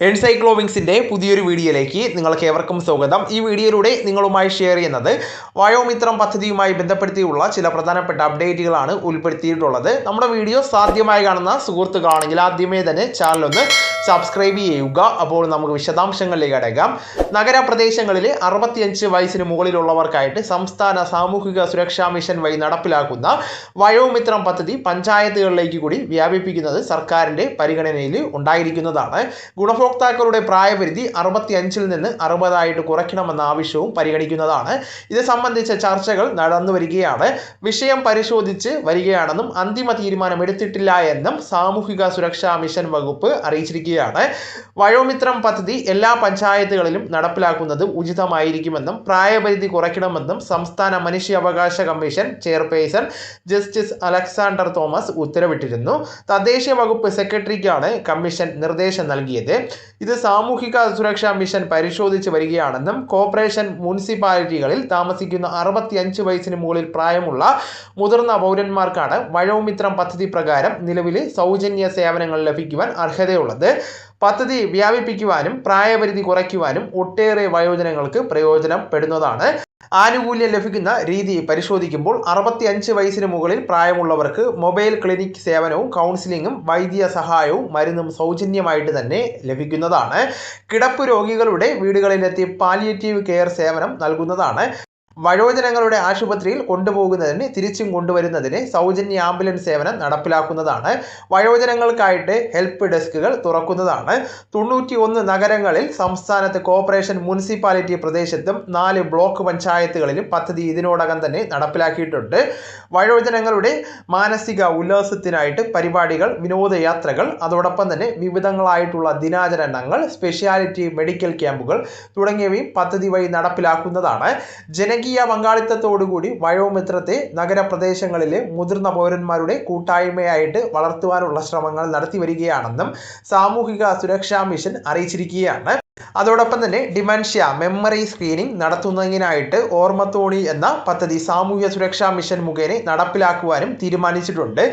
എൻസൈക്ലോവിങ്സിന്റെ പുതിയൊരു വീഡിയോയിലേക്ക് നിങ്ങൾക്ക് ഏവർക്കും സ്വാഗതം. ഈ വീഡിയോയിലൂടെ നിങ്ങളുമായി ഷെയർ ചെയ്യുന്നത് വയോമിത്രം പദ്ധതിയുമായി ബന്ധപ്പെടുത്തിയുള്ള ചില പ്രധാനപ്പെട്ട അപ്ഡേറ്റുകളാണ് ഉൾപ്പെടുത്തിയിട്ടുള്ളത്. നമ്മുടെ വീഡിയോ സാധ്യമായി കാണുന്ന സുഹൃത്തുക്കളാണെങ്കിൽ ആദ്യമേ തന്നെ ചാനലൊന്ന് സബ്സ്ക്രൈബ് ചെയ്യുക. അപ്പോൾ നമുക്ക് വിശദാംശങ്ങളിലേക്ക് അടയ്ക്കാം. നഗരപ്രദേശങ്ങളിൽ അറുപത്തിയഞ്ച് വയസ്സിന് മുകളിലുള്ളവർക്കായിട്ട് സംസ്ഥാന സാമൂഹിക സുരക്ഷാ മിഷൻ വഴി നടപ്പിലാക്കുന്ന വയോമിത്രം പദ്ധതി പഞ്ചായത്തുകളിലേക്ക് കൂടി വ്യാപിപ്പിക്കുന്നത് സർക്കാരിന്റെ പരിഗണനയിൽ ഉണ്ടായിരിക്കുന്നതാണ്. ഗുണഭോക്താക്കളുടെ പ്രായപരിധി അറുപത്തിയഞ്ചിൽ നിന്ന് അറുപതായിട്ട് കുറയ്ക്കണമെന്ന ആവശ്യവും പരിഗണിക്കുന്നതാണ്. ഇത് സംബന്ധിച്ച ചർച്ചകൾ നടന്നു വരികയാണ്. വിഷയം പരിശോധിച്ച് വരികയാണെന്നും അന്തിമ തീരുമാനം എടുത്തിട്ടില്ല എന്നും സാമൂഹിക സുരക്ഷാ മിഷൻ വകുപ്പ് അറിയിച്ചിരിക്കുകയാണ്. വയോമിത്രം പദ്ധതി എല്ലാ പഞ്ചായത്തുകളിലും നടപ്പിലാക്കുന്നത് ഉചിതമായിരിക്കുമെന്നും പ്രായപരിധി കുറയ്ക്കണമെന്നും സംസ്ഥാന മനുഷ്യാവകാശ commission chairperson justice Alexander Thomas ഉത്തരവിട്ടിരുന്നു. തദ്ദേശീയ വകുപ്പ് സെക്രട്ടറിക്കാണ് കമ്മീഷൻ നിർദ്ദേശം നൽകിയത്. ഇത് സാമൂഹിക സുരക്ഷാ മിഷൻ പരിശോധിച്ച് വരികയാണെന്നും കോർപ്പറേഷൻ മുനിസിപ്പാലിറ്റികളിൽ താമസിക്കുന്ന അറുപത്തിയഞ്ച് വയസ്സിന് മുകളിൽ പ്രായമുള്ള മുതിർന്ന പൗരന്മാർക്കാണ് വയോമിത്രം പദ്ധതി പ്രകാരം നിലവിൽ സൗജന്യ സേവനങ്ങൾ ലഭിക്കുവാൻ അർഹതയുള്ളത്. പദ്ധതി വ്യാപിപ്പിക്കുവാനും പ്രായപരിധി കുറയ്ക്കുവാനും ഒട്ടേറെ വയോജനങ്ങൾക്ക് പ്രയോജനപ്പെടുന്നതാണ്. ആനുകൂല്യം ലഭിക്കുന്ന രീതി പരിശോധിക്കുമ്പോൾ അറുപത്തി അഞ്ച് വയസ്സിന് മുകളിൽ പ്രായമുള്ളവർക്ക് മൊബൈൽ ക്ലിനിക് സേവനവും കൗൺസിലിങ്ങും വൈദ്യ സഹായവും മരുന്നും സൗജന്യമായിട്ട് തന്നെ ലഭിക്കുന്നതാണ്. കിടപ്പ് രോഗികളുടെ വീടുകളിലെത്തി പാലിയേറ്റീവ് കെയർ സേവനം നൽകുന്നതാണ്. വയോജനങ്ങളുടെ ആശുപത്രിയിൽ കൊണ്ടുപോകുന്നതിന് തിരിച്ചും കൊണ്ടുവരുന്നതിന് സൗജന്യ ആംബുലൻസ് സേവനം നടപ്പിലാക്കുന്നതാണ്. വയോജനങ്ങൾക്കായിട്ട് ഹെൽപ്പ് ഡെസ്കുകൾ തുറക്കുന്നതാണ്. തൊണ്ണൂറ്റി ഒന്ന് നഗരങ്ങളിൽ സംസ്ഥാനത്ത് കോർപ്പറേഷൻ മുനിസിപ്പാലിറ്റി പ്രദേശത്തും നാല് ബ്ലോക്ക് പഞ്ചായത്തുകളിലും പദ്ധതി ഇതിനോടകം തന്നെ നടപ്പിലാക്കിയിട്ടുണ്ട്. വയോജനങ്ങളുടെ മാനസിക ഉല്ലാസത്തിനായിട്ട് പരിപാടികൾ വിനോദയാത്രകൾ അതോടൊപ്പം തന്നെ വിവിധങ്ങളായിട്ടുള്ള ദിനാചരണങ്ങൾ സ്പെഷ്യാലിറ്റി മെഡിക്കൽ ക്യാമ്പുകൾ തുടങ്ങിയവയും പദ്ധതി വഴി നടപ്പിലാക്കുന്നതാണ്. ജനകീയ പങ്കാളിത്തത്തോടുകൂടി വയോമിത്രത്തെ നഗരപ്രദേശങ്ങളിലെ മുതിർന്ന പൗരന്മാരുടെ കൂട്ടായ്മയായിട്ട് വളർത്തുവാനുള്ള ശ്രമങ്ങൾ നടത്തി വരികയാണെന്നും സാമൂഹിക സുരക്ഷാ മിഷൻ അറിയിച്ചിരിക്കുകയാണ്. അതോടൊപ്പം തന്നെ ഡിമൻഷ്യ മെമ്മറി സ്ക്രീനിംഗ് നടത്തുന്നതിനായിട്ട് ഓർമ്മത്തോണി എന്ന പദ്ധതി സാമൂഹ്യ സുരക്ഷാ മിഷൻ മുഖേന നടപ്പിലാക്കുവാനും തീരുമാനിച്ചിട്ടുണ്ട്.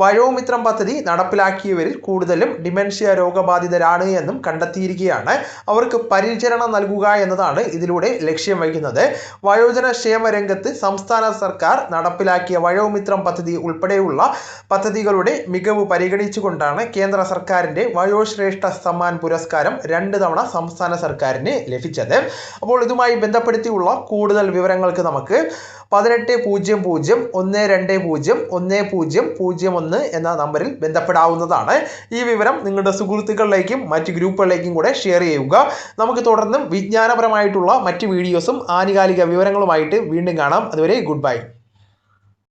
വയോമിത്രം പദ്ധതി നടപ്പിലാക്കിയവരിൽ കൂടുതലും ഡിമൻഷ്യ രോഗബാധിതരാണ് എന്നും കണ്ടെത്തിയിരിക്കുകയാണ്. അവർക്ക് പരിചരണം നൽകുക എന്നതാണ് ഇതിലൂടെ ലക്ഷ്യം വയ്ക്കുന്നത് വയോജന ക്ഷേമ രംഗത്ത് സംസ്ഥാന സർക്കാർ നടപ്പിലാക്കിയ വയോമിത്രം പദ്ധതി ഉൾപ്പെടെയുള്ള പദ്ധതികളുടെ മികവ് പരിഗണിച്ചുകൊണ്ടാണ് കേന്ദ്ര സർക്കാരിന്റെ വയോശ്രേഷ്ഠ സമ്മാൻ പുരസ്കാരം രണ്ട് തവണ സംസ്ഥാന സർക്കാരിന് ലഭിച്ചത്. അപ്പോൾ ഇതുമായി ബന്ധപ്പെടുത്തിയുള്ള കൂടുതൽ വിവരങ്ങൾക്ക് നമുക്ക് പതിനെട്ട് പൂജ്യം പൂജ്യം ഒന്ന് രണ്ട് പൂജ്യം ഒന്ന് പൂജ്യം പൂജ്യം ഒന്ന് എന്ന നമ്പറിൽ ബന്ധപ്പെടാവുന്നതാണ്. ഈ വിവരം നിങ്ങളുടെ സുഹൃത്തുക്കളിലേക്കും മറ്റ് ഗ്രൂപ്പുകളിലേക്കും കൂടെ ഷെയർ ചെയ്യുക. നമുക്ക് തുടർന്നും വിജ്ഞാനപരമായിട്ടുള്ള മറ്റ് വീഡിയോസും ആനുകാലിക വിവരങ്ങളുമായിട്ട് വീണ്ടും കാണാം. അതുവരെ ഗുഡ് ബൈ.